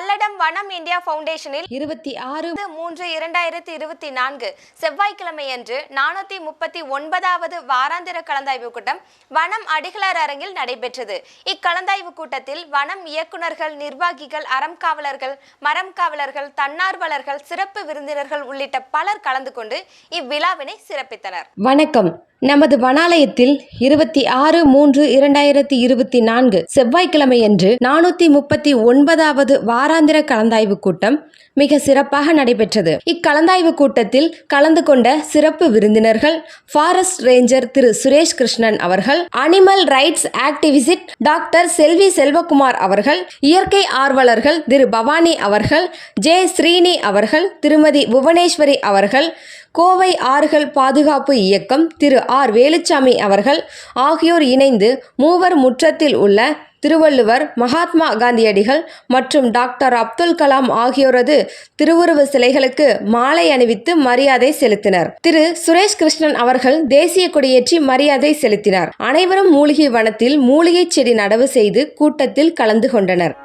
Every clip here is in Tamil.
பல்லடம் வனம் இந்தியா ஃபவுண்டேஷனில் இருபத்தி ஆறு மூன்று இரண்டாயிரத்தி இருபத்தி நான்கு செவ்வாய்க்கிழமையன்று நானூத்தி முப்பத்தி ஒன்பதாவது வாராந்திர கலந்தாய்வு கூட்டம் வனம் அடிகளார் அரங்கில் நடைபெற்றது. இக்கலந்தாய்வு கூட்டத்தில் வனம் இயக்குனர்கள் நிர்வாகிகள் அறம் காவலர்கள் மரம் காவலர்கள் தன்னார்வலர்கள் சிறப்பு விருந்தினர்கள் உள்ளிட்ட பலர் கலந்து கொண்டு இவ்விழாவினை சிறப்பித்தனர். வணக்கம். நமது வனாலயத்தில் இருபத்தி ஆறு மூன்று இரண்டாயிரத்தி இருபத்தி நான்கு செவ்வாய்க்கிழமையன்று நானூத்தி முப்பத்தி ஒன்பதாவது வாராந்திர கலந்தாய்வு கூட்டம் மிக சிறப்பாக நடைபெற்றது. இக்கலந்தாய்வு கூட்டத்தில் கலந்து கொண்ட சிறப்பு விருந்தினர்கள் ஃபாரஸ்ட் ரேஞ்சர் திரு சுரேஷ் கிருஷ்ணன் அவர்கள் animal rights activist doctor Selvi Selvakumar அவர்கள் இயற்கை ஆர்வலர்கள் திரு பவானி அவர்கள் ஜே ஸ்ரீனி அவர்கள் திருமதி புவனேஸ்வரி அவர்கள் கோவை ஆறுகள் பாதுகாப்பு இயக்கம் திரு ஆர் வேலுச்சாமி அவர்கள் ஆகியோர் இணைந்து மூவர் முற்றத்தில் உள்ள திருவள்ளுவர் மகாத்மா காந்தியடிகள் மற்றும் டாக்டர் அப்துல் கலாம் ஆகியோரது திருவுருவ சிலைகளுக்கு மாலை அணிவித்து மரியாதை செலுத்தினர். திரு சுரேஷ் கிருஷ்ணன் அவர்கள் தேசிய கொடியேற்றி மரியாதை செலுத்தினார். அனைவரும் மூலிகை வனத்தில் மூலிகை செடி நடவு செய்து கூட்டத்தில் கலந்து கொண்டனர்.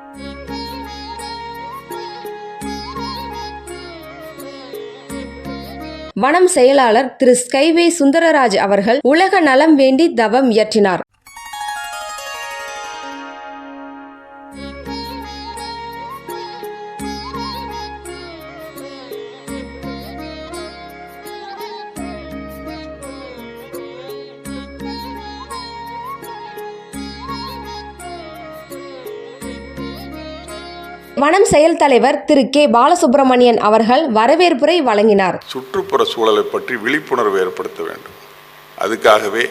வனம் செயலாளர் திரு ஸ்கைவே சுந்தரராஜ் அவர்கள் உலக நலம் வேண்டி தவம் இயற்றினார். வனம் செயல் தலைவர் திரு கே. பாலசுப்ரமணியன் அவர்கள் வரவேற்புரை வழங்கினார். சுற்றுப்புற சூழலை பற்றி விழிப்புணர்வு ஏற்படுத்த வேண்டும். அதுக்காகவே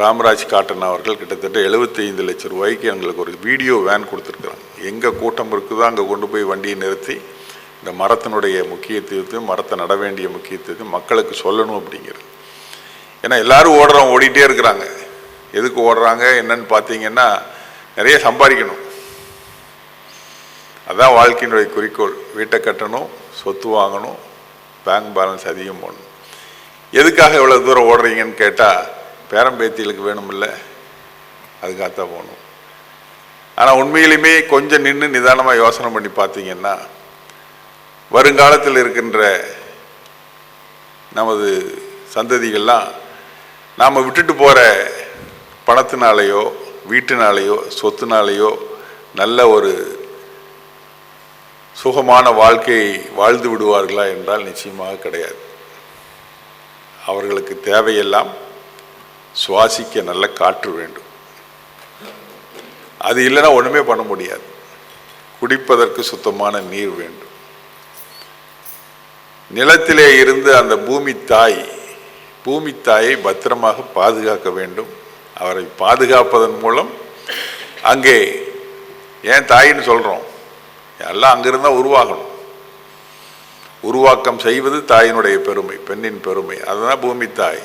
ராமராஜ் காட்டன் அவர்கள் கிட்டத்தட்ட 75 லட்சம் ரூபாய்க்கு எங்களுக்கு ஒரு வீடியோ வேன் கொடுத்துருக்குறாங்க. எங்கே கூட்டம் இருக்குதோ அங்கே கொண்டு போய் வண்டியை நிறுத்தி இந்த மரத்தினுடைய முக்கியத்துவத்தையும் மரத்தை நட வேண்டிய முக்கியத்துவத்தையும் மக்களுக்கு சொல்லணும் அப்படிங்கிறது. ஏன்னா எல்லாரும் ஓடுறவங்க ஓடிட்டே இருக்கிறாங்க. எதுக்கு ஓடுறாங்க என்னன்னு பார்த்தீங்கன்னா நிறைய சம்பாதிக்கணும். அதுதான் வாழ்க்கையினுடைய குறிக்கோள். வீட்டை கட்டணும் சொத்து வாங்கணும் பேங்க் பேலன்ஸ் அதிகம் போடணும். எதுக்காக இவ்வளோ தூரம் ஓடுறீங்கன்னு கேட்டால் பேரம்பேத்திகளுக்கு வேணுமில்ல. அதுக்காகத்தான் போகணும். ஆனால் உண்மையிலுமே கொஞ்சம் நின்று நிதானமாக யோசனை பண்ணி பார்த்தீங்கன்னா வருங்காலத்தில் இருக்கின்ற நமது சந்ததிகள்லாம் நாம் விட்டுட்டு போகிற பணத்தினாலேயோ வீட்டினாலேயோ சொத்துனாலேயோ நல்ல ஒரு சுகமான வாழ்க்கையை வாழ்ந்து விடுவார்களா என்றால் நிச்சயமாக கிடையாது. அவர்களுக்கு தேவையெல்லாம் சுவாசிக்க நல்ல காற்று வேண்டும். அது இல்லைன்னா ஒன்றுமே பண்ண முடியாது. குடிப்பதற்கு சுத்தமான நீர் வேண்டும். நிலத்திலே இருந்து அந்த பூமி தாய் பூமி தாயை பத்திரமாக பாதுகாக்க வேண்டும். அவரை பாதுகாப்பதன் மூலம் அங்கே ஏன் தாயின்னு சொல்கிறோம் எல்லாம் அங்கிருந்தா உருவாகணும். உருவாக்கம் செய்வது தாயினுடைய பெருமை பெண்ணின் பெருமை. அதுதான் பூமி தாய்.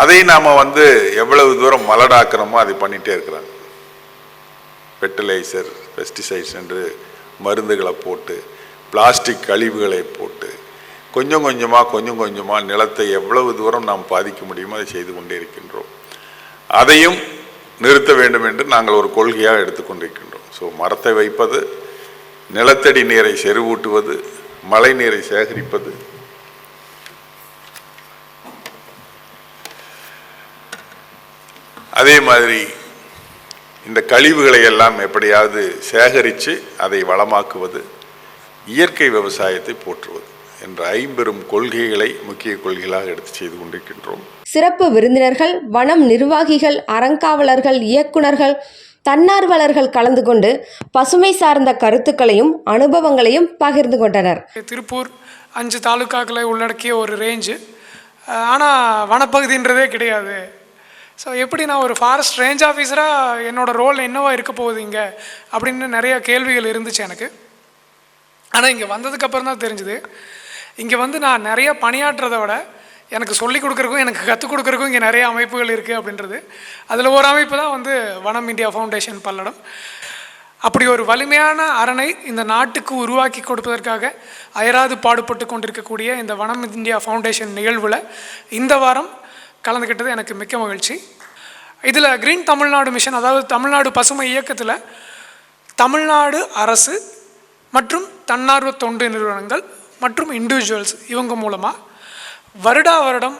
அதை நாம் வந்து எவ்வளவு தூரம் மலடாக்கிறோமோ அதை பண்ணிகிட்டே இருக்கிறாங்க. ஃபெர்டிலைசர் பெஸ்டிசைட்ஸ் என்று மருந்துகளை போட்டு பிளாஸ்டிக் கழிவுகளை போட்டு கொஞ்சம் கொஞ்சமாக கொஞ்சம் கொஞ்சமாக நிலத்தை எவ்வளவு தூரம் நாம் பாதிக்க முடியுமோ அதை செய்து கொண்டே இருக்கின்றோம். அதையும் நிறுத்த வேண்டும் என்று நாங்கள் ஒரு கொள்கையாக எடுத்துக்கொண்டிருக்கின்றோம். ஸோ மரத்தை வைப்பது நிலத்தடி நீரை செறிவூட்டுவது மழை நீரை சேகரிப்பது. அதே மாதிரி இந்த கழிவுகளை எல்லாம் எப்படியாவது சேகரித்து அதை வளமாக்குவது இயற்கை விவசாயத்தை போற்றுவது என்ற ஐம்பெரும் கொள்கைகளை முக்கிய கொள்கைகளாக எடுத்து செய்து கொண்டிருக்கின்றோம். சிறப்பு விருந்தினர்கள் வனம் நிர்வாகிகள் அறங்காவலர்கள் இயக்குனர்கள் தன்னார்வலர்கள் கலந்து கொண்டு பசுமை சார்ந்த கருத்துக்களையும் அனுபவங்களையும் பகிர்ந்து கொண்டனர். திருப்பூர் அஞ்சு தாலுக்காக்களை உள்ளடக்கிய ஒரு ரேஞ்சு ஆனால் வனப்பகுதின்றதே கிடையாது. ஸோ எப்படி நான் ஒரு ஃபாரஸ்ட் ரேஞ்ச் ஆஃபீஸராக என்னோட ரோல் என்னவா இருக்க போகுது இங்கே? அப்படின்னு நிறைய கேள்விகள் இருந்துச்சு எனக்கு. ஆனால் இங்கே வந்ததுக்கப்புறம் தான் தெரிஞ்சுது. இங்கே வந்து நான் நிறைய பணியாற்றுறதை விட எனக்கு சொல்லிக் கொடுக்குறக்கும் எனக்கு கற்றுக் கொடுக்குறக்கும் இங்கே நிறைய அமைப்புகள் இருக்குது அப்படின்றது. அதில் ஒரு அமைப்பு தான் வந்து வனம் இந்தியா ஃபவுண்டேஷன் பல்லடம். அப்படி ஒரு வலிமையான அரணை இந்த நாட்டுக்கு உருவாக்கி கொடுப்பதற்காக அயராது பாடுபட்டு கொண்டிருக்கக்கூடிய இந்த வனம் இந்தியா ஃபவுண்டேஷன் நிகழ்வில் இந்த வாரம் கலந்துக்கிட்டது எனக்கு மிக்க மகிழ்ச்சி. இதில் க்ரீன் தமிழ்நாடு மிஷன் அதாவது தமிழ்நாடு பசுமை இயக்கத்தில் தமிழ்நாடு அரசு மற்றும் தன்னார்வ தொண்டு நிறுவனங்கள் மற்றும் இண்டிவிஜுவல்ஸ் இவங்க மூலமாக வருடா வருடம்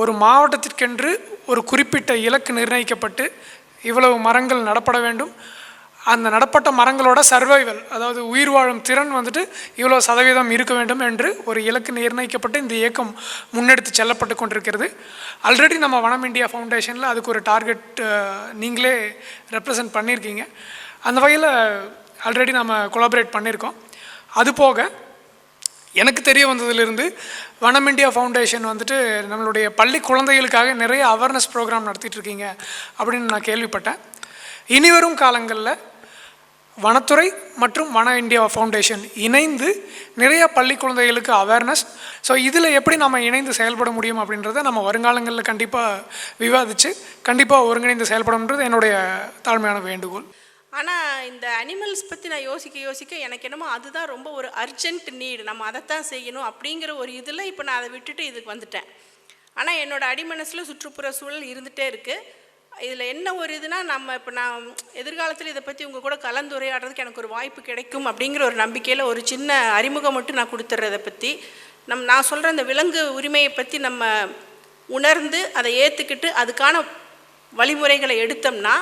ஒரு மாவட்டத்திற்கென்று ஒரு குறிப்பிட்ட இலக்கு நிர்ணயிக்கப்பட்டு இவ்வளவு மரங்கள் நடப்பட வேண்டும். அந்த நடப்பட்ட மரங்களோட சர்வைவல் அதாவது உயிர் வாழும் திறன் வந்துட்டு இவ்வளோ சதவீதம் இருக்க வேண்டும் என்று ஒரு இலக்கு நிர்ணயிக்கப்பட்டு இந்த இயக்கம் முன்னெடுத்து செல்லப்பட்டு கொண்டிருக்கிறது. ஆல்ரெடி நம்ம வனம் இந்தியா ஃபவுண்டேஷனில் அதுக்கு ஒரு டார்கெட் நீங்களே ரெப்ரசன்ட் பண்ணியிருக்கீங்க அந்த வகையில் ஆல்ரெடி நம்ம கொலாபரேட் பண்ணியிருக்கோம் அது போக எனக்கு தெரிய வந்ததிலிருந்து வனம் இண்டியா ஃபவுண்டேஷன் வந்துட்டு நம்மளுடைய பள்ளி குழந்தைகளுக்காக நிறைய அவேர்னஸ் ப்ரோக்ராம் நடத்திட்டுருக்கீங்க அப்படின்னு நான் கேள்விப்பட்டேன். இனிவரும் காலங்களில் வனத்துறை மற்றும் வன இந்தியா ஃபவுண்டேஷன் இணைந்து நிறைய பள்ளி குழந்தைகளுக்கு அவேர்னஸ் ஸோ இதில் எப்படி நம்ம இணைந்து செயல்பட முடியும் அப்படின்றத நம்ம வருங்காலங்களில் கண்டிப்பாக விவாதித்து கண்டிப்பாக ஒருங்கிணைந்து செயல்படணுன்றது என்னுடைய தாழ்மையான வேண்டுகோள். ஆனால் இந்த அனிமல்ஸ் பற்றி நான் யோசிக்க யோசிக்க எனக்கு என்னமோ அதுதான் ரொம்ப ஒரு அர்ஜென்ட் நீடு நம்ம அதைத்தான் செய்யணும் அப்படிங்கிற ஒரு இதில் இப்போ நான் அதை விட்டுட்டு இதுக்கு வந்துட்டேன். ஆனால் என்னோட அடிமனசில் சுற்றுப்புற சூழல் இருந்துகிட்டே இருக்குது இதில் என்ன ஒரு இதுனா நம்ம இப்போ நான் எதிர்காலத்தில் இதை பற்றி உங்கள் கூட கலந்துரையாடுறதுக்கு எனக்கு ஒரு வாய்ப்பு கிடைக்கும் அப்படிங்கிற ஒரு நம்பிக்கையில் ஒரு சின்ன அறிமுகம் மட்டும் நான் கொடுத்துட்றதை பற்றி நம் நான் சொல்கிற இந்த விலங்கு உரிமையை பற்றி நம்ம உணர்ந்து அதை ஏற்றுக்கிட்டு அதுக்கான வழிமுறைகளை எடுத்தோம்னா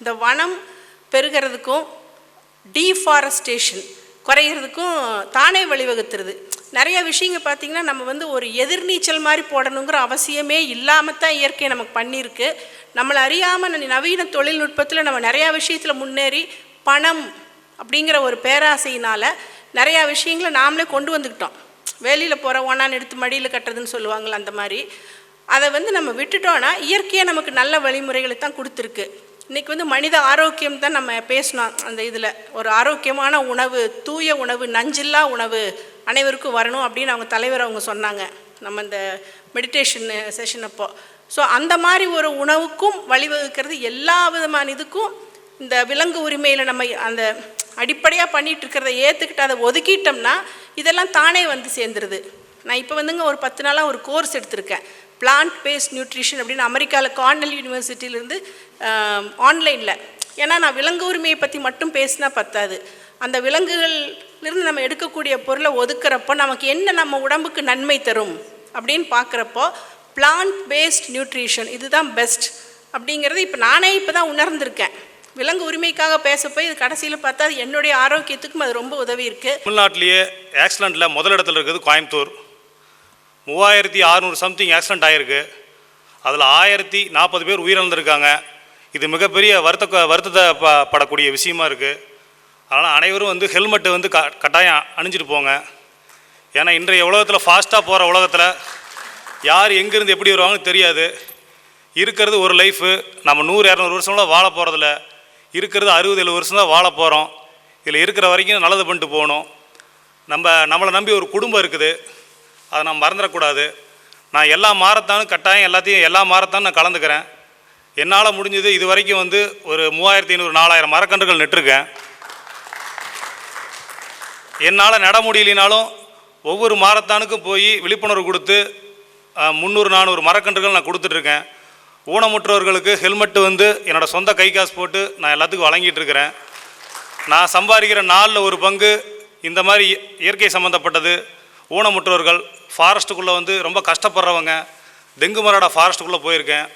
இந்த வனம் பெருகிறதுக்கும் டீஃபாரஸ்டேஷன் குறையிறதுக்கும் தானே வழிவகுத்துருது. நிறைய விஷயங்கள் பார்த்திங்கன்னா நம்ம வந்து ஒரு எதிர்நீச்சல் மாதிரி போடணுங்கிற அவசியமே இல்லாமல் தான் இயற்கை நமக்கு பண்ணியிருக்கு. நம்மளை அறியாமல் நவீன தொழில்நுட்பத்தில் நம்ம நிறையா விஷயத்தில் முன்னேறி பணம் அப்படிங்கிற ஒரு பேராசையினால் நிறையா விஷயங்களை நாமளே கொண்டு வந்துக்கிட்டோம். வெளியில் போகிற ஒன்னான்னு எடுத்து மடியில் கட்டுறதுன்னு சொல்லுவாங்களே அந்த மாதிரி. அதை வந்து நம்ம விட்டுட்டோன்னா இயற்கையாக நமக்கு நல்ல வழிமுறைகளை தான் கொடுத்துருக்கு. இன்றைக்கி வந்து மனித ஆரோக்கியம் தான் நம்ம பேசணும் அந்த இதில். ஒரு ஆரோக்கியமான உணவு தூய உணவு நஞ்சில்லா உணவு அனைவருக்கும் வரணும் அப்படின்னு அவங்க தலைவர் அவங்க சொன்னாங்க. நம்ம இந்த மெடிடேஷன் செஷன் அப்போ. ஸோ அந்த மாதிரி ஒரு உணவுக்கும் வழிவகுக்கிறது எல்லா விதமான இதுக்கும் இந்த விலங்கு உரிமையில் நம்ம அந்த அடிப்படையாக பண்ணிகிட்டு இருக்கிறத ஏற்றுக்கிட்டு அதை ஒதுக்கிட்டோம்னா இதெல்லாம் தானே வந்து சேர்ந்துருது. நான் இப்போ வந்துங்க ஒரு பத்து நாளாக ஒரு கோர்ஸ் எடுத்திருக்கேன். பிளான்ட் பேஸ்ட் நியூட்ரிஷன் அப்படின்னு அமெரிக்காவில் கார்னல் யூனிவர்சிட்டியிலேருந்து ஆன்லைனில் ஏன்னா நான் விலங்கு உரிமையை பற்றி மட்டும் பேசினா பத்தாது. அந்த விலங்குகள்லேருந்து நம்ம எடுக்கக்கூடிய பொருளை ஒதுக்குறப்போ நமக்கு என்ன நம்ம உடம்புக்கு நன்மை தரும் அப்படின்னு பார்க்குறப்போ பிளான்ட் பேஸ்ட் நியூட்ரிஷன் இதுதான் பெஸ்ட் அப்படிங்கிறது இப்போ நானே இப்போ தான் உணர்ந்திருக்கேன். விலங்கு உரிமைக்காக பேச போய் இது கடைசியில் பார்த்தா அது என்னுடைய ஆரோக்கியத்துக்கும் அது ரொம்ப உதவி இருக்குது தமிழ்நாட்டிலேயே ஆக்சிடெண்ட்டில் முதலிடத்தில் இருக்கிறது கோயம்புத்தூர். மூவாயிரத்தி அறநூறு சம்திங் ஆக்சிடெண்ட் ஆகிருக்கு அதில் ஆயிரத்தி நாற்பது பேர் உயிரிழந்திருக்காங்க. இது மிகப்பெரிய வருத்த வருத்தத்தை ப படக்கூடிய விஷயமா இருக்குது அதனால் அனைவரும் வந்து ஹெல்மெட்டு வந்து க கட்டாயம் அணிஞ்சிட்டு போங்க. ஏன்னா இன்றைய உலகத்தில் ஃபாஸ்ட்டாக போகிற உலகத்தில் யார் எங்கேருந்து எப்படி வருவாங்கன்னு தெரியாது. இருக்கிறது ஒரு லைஃபு நம்ம நூறு இரநூறு வருஷம்லாம் வாழ போகிறதில்ல இருக்கிறது அறுபது எழுபது வருஷம் தான் வாழ போகிறோம் இதில் இருக்கிற வரைக்கும் நல்லது பண்ணிட்டு போகணும். நம்ம நம்மளை நம்பி ஒரு குடும்பம் இருக்குது. அதை நான் மறந்துடக்கூடாது. நான் எல்லா மாரத்தானும் கட்டாயம் எல்லாத்தையும் எல்லா மாரத்தானும் நான் கலந்துக்கிறேன். என்னால் முடிஞ்சது இது வரைக்கும் வந்து ஒரு மூவாயிரத்தி ஐநூறு நாலாயிரம் மரக்கன்றுகள் நட்டிருக்கேன். என்னால் நட முடியலினாலும் ஒவ்வொரு மாரத்தானுக்கும் போய் விழிப்புணர்வு கொடுத்து முந்நூறு நானூறு மரக்கன்றுகள் நான் கொடுத்துட்ருக்கேன். ஊனமுற்றவர்களுக்கு ஹெல்மெட்டு வந்து என்னோடய சொந்த கை காசு போட்டு நான் எல்லாத்துக்கும் வழங்கிட்டு இருக்கிறேன் நான் சம்பாதிக்கிற நாளில் ஒரு பங்கு இந்த மாதிரி இயற்கை சம்மந்தப்பட்டது ஊனமுற்றோர்கள் ஃபாரஸ்ட்டுக்குள்ளே வந்து ரொம்ப கஷ்டப்படுறவங்க டெங்கு மரடா ஃபாரஸ்ட்டுக்குள்ளே போயிருக்கேன்.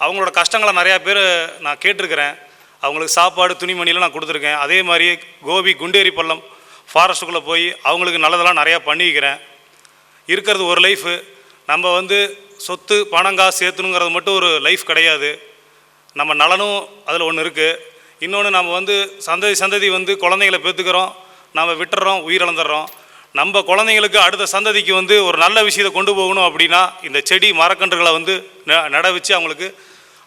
அவங்களோட கஷ்டங்களை நிறையா பேர் நான் கேட்டிருக்கிறேன். அவங்களுக்கு சாப்பாடு துணிமணிலாம் நான் கொடுத்துருக்கேன். அதே மாதிரி கோபி குண்டேரி பள்ளம் ஃபாரஸ்ட்டுக்குள்ளே போய் அவங்களுக்கு நல்லதெல்லாம் நிறையா பண்ணிக்கிறேன். இருக்கிறது ஒரு லைஃபு நம்ம வந்து சொத்து பணம் காசு சேர்த்துணுங்கிறது மட்டும் ஒரு லைஃப் கிடையாது. நம்ம நலனும் அதில் ஒன்று இருக்குது இன்னொன்று நம்ம வந்து சந்ததி சந்ததி வந்து குழந்தைங்களை பெற்றுக்கிறோம். நம்ம விட்டுறோம் உயிரிழந்துடுறோம். நம்ம குழந்தைங்களுக்கு அடுத்த சந்ததிக்கு வந்து ஒரு நல்ல விஷயத்தை கொண்டு போகணும் அப்படின்னா இந்த செடி மரக்கன்றுகளை வந்து ந- நட வச்சு அவங்களுக்கு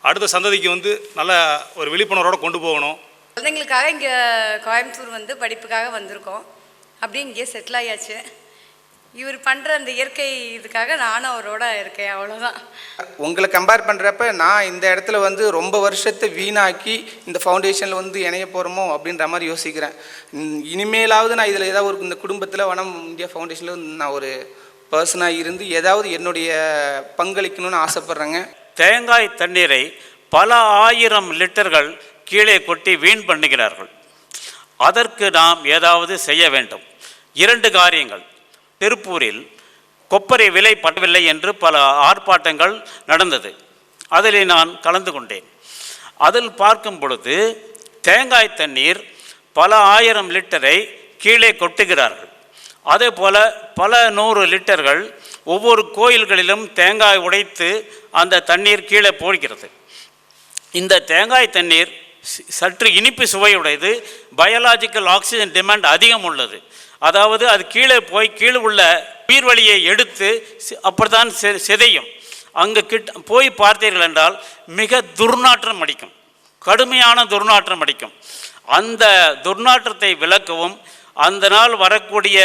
அடுத்த சந்ததிக்கு வந்து நல்ல ஒரு விழிப்புணர்வோடு கொண்டு போகணும். குழந்தைங்களுக்காக இங்கே கோயம்புத்தூர் வந்து படிப்புக்காக வந்திருக்கோம். அப்படியே இங்கேயே செட்டில் ஆயாச்சு. இவர் பண்ணுற அந்த இயற்கை இதுக்காக நானும் அவரோட இருக்கேன் அவ்வளோதான் உங்களை கம்பேர் பண்ணுறப்ப நான் இந்த இடத்துல வந்து ரொம்ப வருஷத்தை வீணாக்கி இந்த ஃபவுண்டேஷனில் வந்து இணைய போகிறோமோ அப்படின்ற மாதிரி யோசிக்கிறேன். இனிமேலாவது நான் இதில் ஏதாவது ஒரு இந்த குடும்பத்தில் வனம் இந்தியா ஃபவுண்டேஷனில் நான் ஒரு பர்சனாக இருந்து ஏதாவது என்னுடைய பங்களிக்கணும்னு ஆசைப்பட்றேங்க. தேங்காய் தண்ணீரை பல ஆயிரம் லிட்டர்கள் கீழே கொட்டி வீண் பண்ணுகிறார்கள். அதற்கு நாம் ஏதாவது செய்ய வேண்டும். இரண்டு காரியங்கள். திருப்பூரில் கொப்பரை விலை படவில்லை என்று பல ஆர்ப்பாட்டங்கள் நடந்தது. அதில் நான் கலந்து கொண்டேன். அதில் பார்க்கும் பொழுது தேங்காய் தண்ணீர் பல ஆயிரம் லிட்டரை கீழே கொட்டுகிறார்கள். அதே போல் பல நூறு லிட்டர்கள் ஒவ்வொரு கோயில்களிலும் தேங்காய் உடைத்து அந்த தண்ணீர் கீழே போடுகிறது. இந்த தேங்காய் தண்ணீர் சற்று இனிப்பு சுவையுடையது. பயாலாஜிக்கல் ஆக்சிஜன் டிமாண்ட் அதிகம் உள்ளது. அதாவது அது கீழே போய் கீழே உள்ள உயிர் வழியை எடுத்து அப்படித்தான் சிதையும். அங்கே கிட்ட போய் பார்த்தீர்கள் என்றால் மிக துர்நாற்றம் அடிக்கும். கடுமையான துர்நாற்றம் அடிக்கும். அந்த துர்நாற்றத்தை விளக்கவும் அந்த நாள் வரக்கூடிய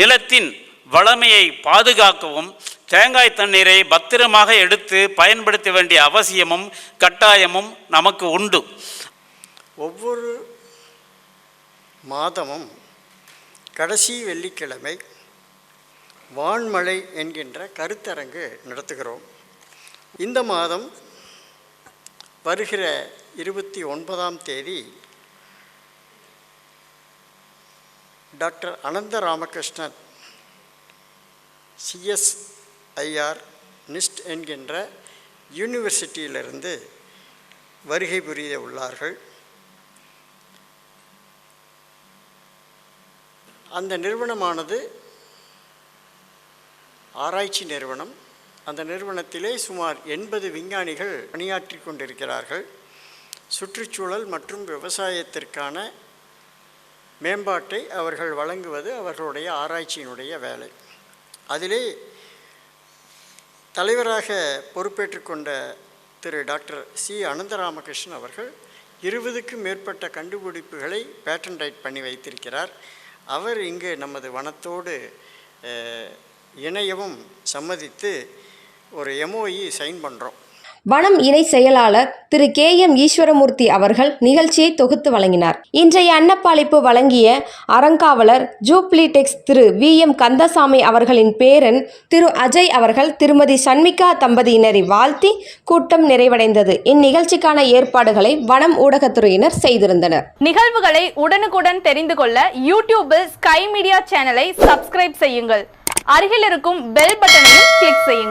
நிலத்தின் வளமையை பாதுகாக்கவும் தேங்காய் தண்ணீரை பத்திரமாக எடுத்து பயன்படுத்த வேண்டிய அவசியமும் கட்டாயமும் நமக்கு உண்டு. ஒவ்வொரு மாதமும் கடைசி வெள்ளிக்கிழமை வான்மழை என்கின்ற கருத்தரங்கு நடத்துகிறோம். இந்த மாதம் வருகிற இருபத்தி ஒன்பதாம் தேதி doctor Anantha Ramakrishnan CSIR NIST என்கின்ற யூனிவர்சிட்டியிலிருந்து வருகை புரிய உள்ளார்கள். அந்த நிறுவனமானது ஆராய்ச்சி நிறுவனம். அந்த நிறுவனத்திலே சுமார் எண்பது விஞ்ஞானிகள் பணியாற்றி கொண்டிருக்கிறார்கள். சுற்றுச்சூழல் மற்றும் விவசாயத்திற்கான மேம்பாட்டை அவர்கள் வழங்குவது அவர்களுடைய ஆராய்ச்சியினுடைய வேலை. அதிலே தலைவராக பொறுப்பேற்றுக்கொண்ட திரு டாக்டர் சி அனந்தராமகிருஷ்ணன் அவர்கள் இருபதுக்கும் மேற்பட்ட கண்டுபிடிப்புகளை பேட்டன் ரைட் பண்ணி வைத்திருக்கிறார். அவர் இங்கு நமது வனத்தோடு இணையவும் சம்மதித்து ஒரு எம்ஓஇ சைன் பண்ணுறோம் வனம் இணை செயலாளர் திரு கே எம் ஈஸ்வரமூர்த்தி அவர்கள் நிகழ்ச்சியை தொகுத்து வழங்கினார். இன்றைய அன்னப்பாளிப்பு வழங்கிய அறங்காவலர் ஜூப்ளிடெக்ஸ் திரு வி எம் கந்தசாமி அவர்களின் பேரன் திரு அஜய் அவர்கள் திருமதி சண்மிகா தம்பதியினரை வாழ்த்தி கூட்டம் நிறைவடைந்தது. இந்நிகழ்ச்சிக்கான ஏற்பாடுகளை வனம் ஊடகத்துறையினர் செய்திருந்தனர். நிகழ்வுகளை உடனுக்குடன் தெரிந்து கொள்ள யூடியூபில் ஸ்கை மீடியா சேனலை சப்ஸ்கிரைப் செய்யுங்கள். அருகில் இருக்கும் பெல் பட்டனையும் கிளிக் செய்யுங்கள்.